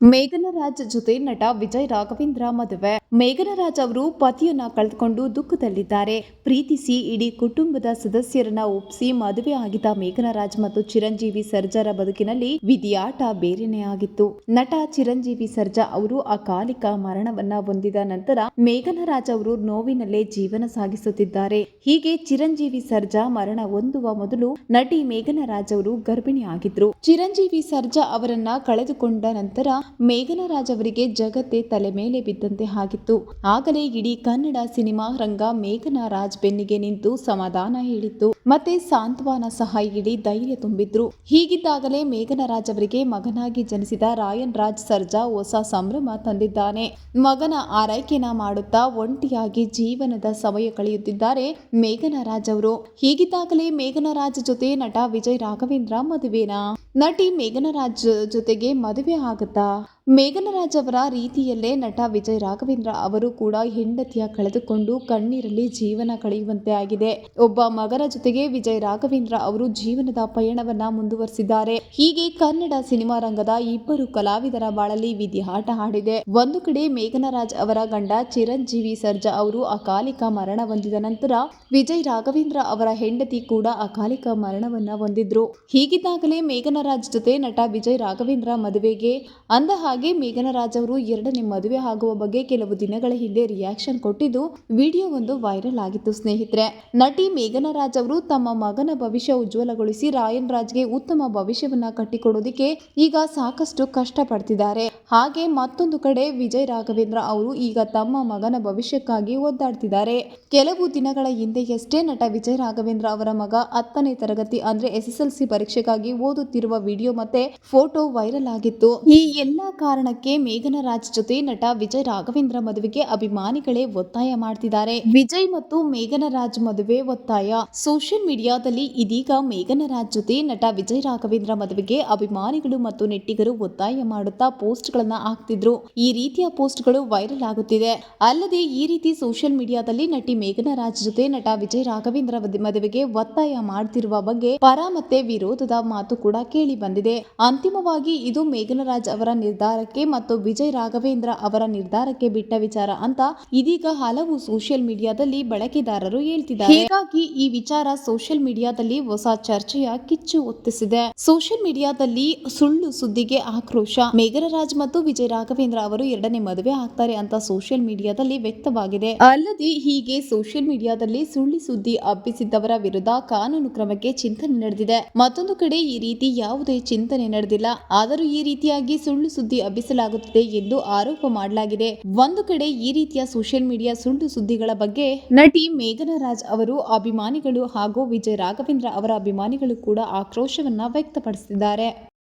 ಮೇಘನ ರಾಜ್ ಜೊತೆ ನಟ ವಿಜಯ್ ರಾಘವೇಂದ್ರ ಮದುವೆ ಮೇಘನ ರಾಜ್ ಅವರು ಪತಿಯನ್ನ ಕಳೆದುಕೊಂಡು ದುಃಖದಲ್ಲಿದ್ದಾರೆ. ಪ್ರೀತಿಸಿ ಇಡೀ ಕುಟುಂಬದ ಸದಸ್ಯರನ್ನ ಒಪ್ಪಿಸಿ ಮದುವೆ ಆಗಿದ್ದ ಮೇಘನರಾಜ್ ಮತ್ತು ಚಿರಂಜೀವಿ ಸರ್ಜಾರ ಬದುಕಿನಲ್ಲಿ ವಿಧಿಯಾಟ ಬೇರೆನೇ ಆಗಿತ್ತು. ನಟ ಚಿರಂಜೀವಿ ಸರ್ಜಾ ಅವರು ಅಕಾಲಿಕ ಮರಣವನ್ನ ಹೊಂದಿದ ನಂತರ ಮೇಘನರಾಜ್ ಅವರು ನೋವಿನಲ್ಲೇ ಜೀವನ ಸಾಗಿಸುತ್ತಿದ್ದಾರೆ. ಹೀಗೆ ಚಿರಂಜೀವಿ ಸರ್ಜಾ ಮರಣ ಹೊಂದುವ ಮೊದಲು ನಟಿ ಮೇಘನರಾಜ್ ಅವರು ಅವರು ಗರ್ಭಿಣಿಯಾಗಿದ್ರು ಚಿರಂಜೀವಿ ಸರ್ಜಾ ಅವರನ್ನ ಕಳೆದುಕೊಂಡ ನಂತರ ಮೇಘನರಾಜ್ ಅವರಿಗೆ ಜಗತ್ತೇ ತಲೆ ಮೇಲೆ ಬಿದ್ದಂತೆ ಆಗಿತ್ತು. ಆಗಲೇ ಇಡೀ ಕನ್ನಡ ಸಿನಿಮಾ ರಂಗ ಮೇಘನಾ ರಾಜ್ ಬೆನ್ನಿಗೆ ನಿಂತು ಸಮಾಧಾನ ಹೇಳಿತ್ತು. ಮತ್ತೆ ಸಾಂತ್ವನ ಸಹ ಇಡಿ ಧೈರ್ಯ ತುಂಬಿದ್ರು. ಹೀಗಿದ್ದಾಗಲೇ ಮೇಘನ ರಾಜ್ ಅವರಿಗೆ ಮಗನಾಗಿ ಜನಿಸಿದ ರಾಯನ್ ರಾಜ್ ಸರ್ಜಾ ಹೊಸ ಸಂಭ್ರಮ ತಂದಿದ್ದಾನೆ. ಮಗನ ಆರೈಕೆನ ಮಾಡುತ್ತಾ ಒಂಟಿಯಾಗಿ ಜೀವನದ ಸಮಯ ಕಳೆಯುತ್ತಿದ್ದಾರೆ ಮೇಘನ ರಾಜ್ ಅವರು. ಹೀಗಿದ್ದಾಗಲೇ ಮೇಘನ ರಾಜ್ ಜೊತೆ ನಟ ವಿಜಯ್ ರಾಘವೇಂದ್ರ ಮದುವೆನಾ? ನಟಿ ಮೇಘನ ರಾಜ್ ಜೊತೆಗೆ ಮದುವೆ ಆಗುತ್ತಾ? ಮೇಘನ ರಾಜ್ ಅವರ ರೀತಿಯಲ್ಲೇ ನಟ ವಿಜಯ್ ರಾಘವೇಂದ್ರ ಅವರು ಕೂಡ ಹೆಂಡತಿಯ ಕಳೆದುಕೊಂಡು ಕಣ್ಣೀರಲ್ಲಿ ಜೀವನ ಕಳೆಯುವಂತೆ ಆಗಿದೆ. ಒಬ್ಬ ಮಗನ ಜೊತೆಗೆ ವಿಜಯ್ ರಾಘವೇಂದ್ರ ಅವರು ಜೀವನದ ಪಯಣವನ್ನ ಮುಂದುವರಿಸಿದ್ದಾರೆ. ಹೀಗೆ ಕನ್ನಡ ಸಿನಿಮಾ ರಂಗದ ಇಬ್ಬರು ಕಲಾವಿದರ ಬಾಳಲ್ಲಿ ವಿಧಿ ಆಟ ಆಡಿದೆ. ಒಂದು ಕಡೆ ಮೇಘನರಾಜ್ ಅವರ ಗಂಡ ಚಿರಂಜೀವಿ ಸರ್ಜಾ ಅವರು ಅಕಾಲಿಕ ಮರಣ ಹೊಂದಿದ ನಂತರ ವಿಜಯ್ ರಾಘವೇಂದ್ರ ಅವರ ಹೆಂಡತಿ ಕೂಡ ಅಕಾಲಿಕ ಮರಣವನ್ನ ಹೊಂದಿದ್ರು. ಹೀಗಿದ್ದಾಗಲೇ ಮೇಘನರಾಜ್ ಜೊತೆ ನಟ ವಿಜಯ್ ರಾಘವೇಂದ್ರ ಮದುವೆಗೆ ಅಂದ ಹಾಗೆ ಮೇಘನರಾಜ್ ಅವರು ಎರಡನೇ ಮದುವೆ ಆಗುವ ಬಗ್ಗೆ ಕೆಲವು ದಿನಗಳ ಹಿಂದೆ ರಿಯಾಕ್ಷನ್ ಕೊಟ್ಟಿದ್ದು ವಿಡಿಯೋ ಒಂದು ವೈರಲ್ ಆಗಿತ್ತು ಸ್ನೇಹಿತರೆ. ನಟಿ ಮೇಘನರಾಜ್ ಅವರು ತಮ್ಮ ಮಗನ ಭವಿಷ್ಯ ಉಜ್ವಲಗೊಳಿಸಿ ರಾಯನ್ ರಾಜ್ಗೆ ಉತ್ತಮ ಭವಿಷ್ಯವನ್ನ ಕಟ್ಟಿಕೊಡೋದಿಕ್ಕೆ ಈಗ ಸಾಕಷ್ಟು ಕಷ್ಟ ಪಡ್ತಿದ್ದಾರೆ ಹಾಗೆ ಮತ್ತೊಂದು ಕಡೆ ವಿಜಯ್ ರಾಘವೇಂದ್ರ ಅವರು ಈಗ ತಮ್ಮ ಮಗನ ಭವಿಷ್ಯಕ್ಕಾಗಿ ಒದ್ದಾಡ್ತಿದ್ದಾರೆ. ಕೆಲವು ದಿನಗಳ ಹಿಂದೆಯಷ್ಟೇ ನಟ ವಿಜಯ್ ರಾಘವೇಂದ್ರ ಅವರ ಮಗ ಹತ್ತನೇ ತರಗತಿ ಅಂದ್ರೆ ಎಸ್ಎಸ್ಎಲ್ಸಿ ಪರೀಕ್ಷೆಗಾಗಿ ಓದುತ್ತಿರುವ ವಿಡಿಯೋ ಮತ್ತೆ ಫೋಟೋ ವೈರಲ್ ಆಗಿತ್ತು. ಈ ಎಲ್ಲಾ ಕಾರಣಕ್ಕೆ ಮೇಘನ ಜೊತೆ ನಟ ವಿಜಯ್ ರಾಘವೇಂದ್ರ ಮದುವೆಗೆ ಅಭಿಮಾನಿಗಳೇ ಒತ್ತಾಯ ಮಾಡ್ತಿದ್ದಾರೆ. ವಿಜಯ್ ಮತ್ತು ಮೇಘನ ಮದುವೆ ಒತ್ತಾಯ. ಸೋಷಿಯಲ್ ಮೀಡಿಯಾದಲ್ಲಿ ಇದೀಗ ಮೇಘನ ರಾಜ್ ಜೊತೆ ನಟ ವಿಜಯ್ ರಾಘವೇಂದ್ರ ಮದುವೆಗೆ ಅಭಿಮಾನಿಗಳು ಮತ್ತು ನೆಟ್ಟಿಗರು ಒತ್ತಾಯ ಮಾಡುತ್ತಾ ಪೋಸ್ಟ್ ಗಳನ್ನ ಹಾಕ್ತಿದ್ರು. ಈ ರೀತಿಯ ಪೋಸ್ಟ್ಗಳು ವೈರಲ್ ಆಗುತ್ತಿದೆ. ಅಲ್ಲದೆ ಈ ರೀತಿ ಸೋಷಿಯಲ್ ಮೀಡಿಯಾದಲ್ಲಿ ನಟಿ ಮೇಘನ ರಾಜ್ ಜೊತೆ ನಟ ವಿಜಯ್ ರಾಘವೇಂದ್ರ ಮದ್- ಮದುವೆಗೆ ಒತ್ತಾಯ ಮಾಡ್ತಿರುವ ಬಗ್ಗೆ ಪರ ಮತ್ತೆ ವಿರೋಧದ ಮಾತು ಕೂಡ ಕೇಳಿ ಬಂದಿದೆ. ಅಂತಿಮವಾಗಿ ಇದು ಮೇಘನ ರಾಜ್ ಅವರ ನಿರ್ಧಾರಕ್ಕೆ ಮತ್ತು ವಿಜಯ್ ರಾಘವೇಂದ್ರ ಅವರ ನಿರ್ಧಾರಕ್ಕೆ ಬಿಟ್ಟ ವಿಚಾರ ಅಂತ ಇದೀಗ ಹಲವು ಸೋಷಿಯಲ್ ಮೀಡಿಯಾದಲ್ಲಿ ಬಳಕೆದಾರರು ಹೇಳ್ತಿದ್ದಾರೆ. ಹೀಗಾಗಿ ಈ ವಿಚಾರ ಸೋಷಿಯಲ್ ಮೀಡಿಯಾದಲ್ಲಿ ಹೊಸ ಚರ್ಚೆಯ ಕಿಚ್ಚು ಒತ್ತಿಸಿದೆ ಸೋಷಿಯಲ್ ಮೀಡಿಯಾದಲ್ಲಿ ಸುಳ್ಳು ಸುದ್ದಿಗೆ ಆಕ್ರೋಶ. ಮೇಘರಾಜ್ ಮತ್ತು ವಿಜಯ್ ರಾಘವೇಂದ್ರ ಅವರು ಎರಡನೇ ಮದುವೆ ಆಗ್ತಾರೆ ಅಂತ ಸೋಷಿಯಲ್ ಮೀಡಿಯಾದಲ್ಲಿ ವ್ಯಕ್ತವಾಗಿದೆ. ಅಲ್ಲದೆ ಹೀಗೆ ಸೋಷಿಯಲ್ ಮೀಡಿಯಾದಲ್ಲಿ ಸುಳ್ಳು ಸುದ್ದಿ ಹಬ್ಬಿಸಿದ್ದವರ ವಿರುದ್ಧ ಕಾನೂನು ಕ್ರಮಕ್ಕೆ ಚಿಂತನೆ ನಡೆದಿದೆ. ಮತ್ತೊಂದು ಕಡೆ ಈ ರೀತಿ ಯಾವುದೇ ಚಿಂತನೆ ನಡೆದಿಲ್ಲ. ಆದರೂ ಈ ರೀತಿಯಾಗಿ ಸುಳ್ಳು ಸುದ್ದಿ ಹಬ್ಬಿಸಲಾಗುತ್ತಿದೆ ಎಂದು ಆರೋಪ ಮಾಡಲಾಗಿದೆ. ಒಂದು ಕಡೆ ಈ ರೀತಿಯ ಸೋಷಿಯಲ್ ಮೀಡಿಯಾ ಸುಳ್ಳು ಸುದ್ದಿಗಳ ಬಗ್ಗೆ ನಟಿ ಮೇಘನ ರಾಜ್ ಅವರು ಅಭಿಮಾನಿಗಳು ಹಾಗೂ ವಿಜಯ್ ರಾಘವೇಂದ್ರ ಅವರ ಅಭಿಮಾನಿಗಳು ಕೂಡ ಆಕ್ರೋಶವನ್ನು ವ್ಯಕ್ತಪಡಿಸಿದ್ದಾರೆ.